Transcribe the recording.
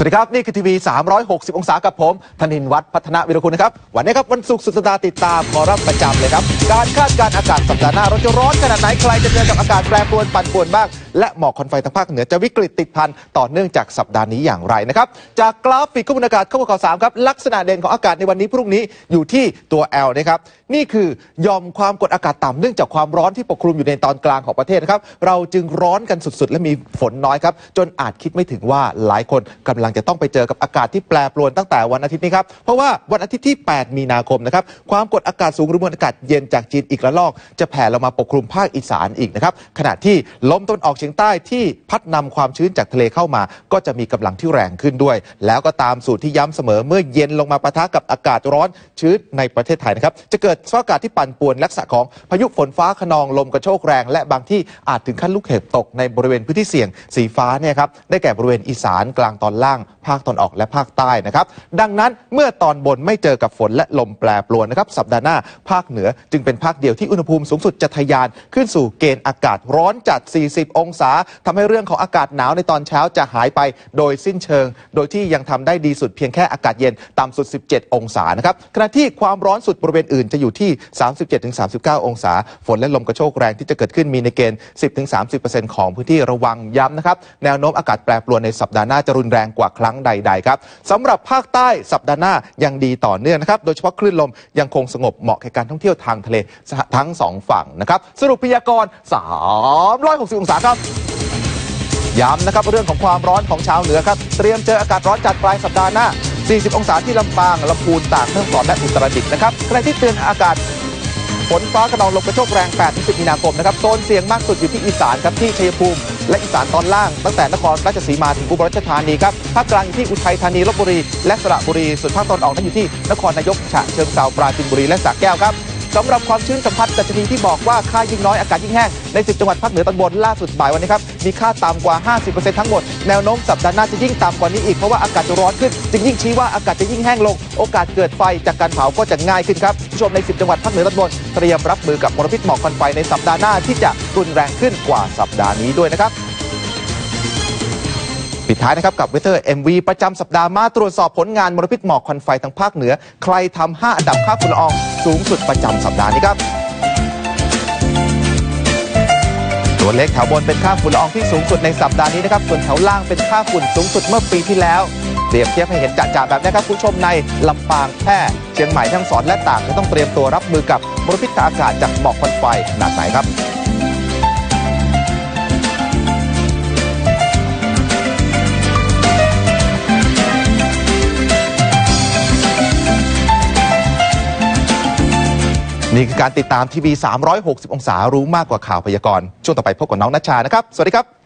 สวัสดีครับ นี่คือทีวี 360 องศากับผมธนินวัฒน์พัฒนาวิรคุณนะครับ วันนี้ครับ วันศุกร์สุดสัปดาห์ติดตามคอรับประจำเลยครับ การคาดการณ์อากาศสัปดาห์หน้า เราจะร้อนขนาดไหนใครจะเจอกับอากาศแปรปรวนปั่นป่วนบ้าง และหมอกควันไฟทางภาคเหนือจะวิกฤตติดพันต่อเนื่องจากสัปดาห์นี้อย่างไรนะครับ จากกราฟิกข้อมูลอากาศข้อมูลข่าวสามครับลักษณะเด่นของอากาศในวันนี้พรุ่งนี้อยู่ที่ตัว L นะครับนี่คือยอมความกดอากาศต่ำเนื่องจากความร้อนที่ปกคลุมอยู่ในตอนกลางของประเทศนะครับเราจึงร้อนกันสุดๆ และมีฝนน้อยครับจนอาจคิดไม่ถึงว่าหลายคนกำลังจะต้องไปเจอกับอากาศที่แปรปรวนตั้งแต่วันอาทิตย์นี้ครับเพราะว่าวันอาทิตย์ที่ 8 มีนาคมนะครับความกดอากาศสูงหรือมวลอากาศเย็นจากจีนอีกระลอก จะแผ่ลงมาปกคลุมภาคอีสานอีกนะครับขณะที่ลมตะวันออกเฉียงใต้ที่พัดนำความชื้นจากทะเลเข้ามา ก็จะมีกำลังที่แรงขึ้นด้วย แล้วก็ตามสูตรที่ย้ำเสมอเมื่อเย็นลงมาปะทะกับอากาศร้อนชื้นในประเทศไทยนะครับจะเกิดสภาพอากาศที่ปั่นป่วนลักษณะของพายุฝนฟ้าขนองลมกระโชกแรง และบางที่อาจถึงขั้นลูกเห็บตกในบริเวณพื้นที่เสี่ยงสีฟ้าเนี่ยครับได้แก่บริเวณอีสานกลางตอนล่าง ภาคตอนออกและภาคใต้นะครับดังนั้นเมื่อตอนบนไม่เจอกับฝนและลมแปรปรวนนะครับสัปดาห์หน้าภาคเหนือจึงเป็นภาคเดียวที่อุณหภูมิสูงสุดจะทะยานขึ้นสู่เกณฑ์อากาศร้อนจัด 40 องศาทำให้เรื่องของอากาศหนาวในตอนเช้าจะหายไปโดยสิ้นเชิง โดยที่ยังทำได้ดีสุดเพียงแค่อากาศเย็นต่ำสุด 17 องศานะครับขณะที่ความร้อนสุดบริเวณอื่นจะอยู่ที่ 37-39 องศา ฝนและลมกระโชกแรงที่จะเกิดขึ้นมีในเกณฑ์ 10-30%ของพื้นที่ระวังย้ำนะครับ แนวโน้มอากาศแปรปรวนในสัปดาห์หน้าจะรุนแรงกว่าครั้งใด ๆ ครับสำหรับภาคใต้สัปดาห์หน้ายังดีต่อเนื่องนะครับ โดยเฉพาะคลื่นลมยังคงสงบเหมาะแก่การท่องเที่ยวทางทะเลทั้งสองฝั่งนะครับ สรุปพยากรณ์ 360 องศาครับย้ำนะครับเรื่องของความร้อนของชาวเหนือครับ เตรียมเจออากาศร้อนจัดปลายสัปดาห์หน้า 40 องศาที่ลำปางลำพูนตากแม่ฮ่องสอนและอุตรดิตถ์นะครับขณะที่เตือนอากาศฝนฟ้าขนองลมกระโชกแรง 8-10 มีนาคมนะครับ โซนเสี่ยงมากสุดอยู่ที่อีสานครับที่ชัยภูมิ และอีสานตอนล่าง ตั้งแต่นครราชสีมาถึงอุบลราชธานีครับ ภาคกลางอยู่ที่อุทัยธานีลบบุรี และสระบุรี ส่วนภาคตอนออกนั้นอยู่ที่นครนายก ฉะเชิงเทราปราจีนบุรี และสระแก้วครับ สำหรับความชื้นสัมผัสดัชนีที่บอกว่าค่ายิ่งน้อยอากาศยิ่งแห้งใน 10 จังหวัดภาคเหนือตอนบนล่าสุดบ่ายวันนี้ครับมีค่าต่ำกว่า 50%ทั้งหมด แนวโน้มสัปดาห์หน้าจะยิ่งต่ำกว่านี้อีกเพราะว่าอากาศจะร้อนขึ้น จึงยิ่งชี้ว่าอากาศจะยิ่งแห้งลง โอกาสเกิดไฟจากการเผาก็จะง่ายขึ้นครับผู้ชมใน 10 จังหวัดภาคเหนือตอนบนเตรียมรับมือกับมลพิษหมอกควันไฟในสัปดาห์หน้าที่จะรุนแรงขึ้นกว่าสัปดาห์นี้ด้วยนะครับ ท้ายนะครับกับเวเ t อร์ MV ประจำสัปดาห์มาตรวจสอบผลงานมลพิษหมอกควันไฟทางภาคเหนือ ใครทำ5อันดับค่าฝุ่นละอองสูงสุดประจำสัปดาห์นี้ครับตัวเลขแถวบนเป็นค่าฝุ่นละอองที่สูงสุดในสัปดาห์นี้นะครับส่วนแถวล่างเป็นค่าฝุ่นสูงสุดเมื่อปีที่แล้วเปรียบเทียบให้เห็นจ่าๆแบบนี้ครับผู้ชมในลำปางแพร่เชียงใหม่ทั้งสอนและตากจะต้องเตรียมตัวรับมือกับมลพิษทางอากาศจากหมอกควันไฟขนาดไหนครับ นี่คือการติดตามทีวี 360 องศารู้มากกว่าข่าวพยากรณ์ ช่วงต่อไปพบกับน้องนัชชานะครับ สวัสดีครับ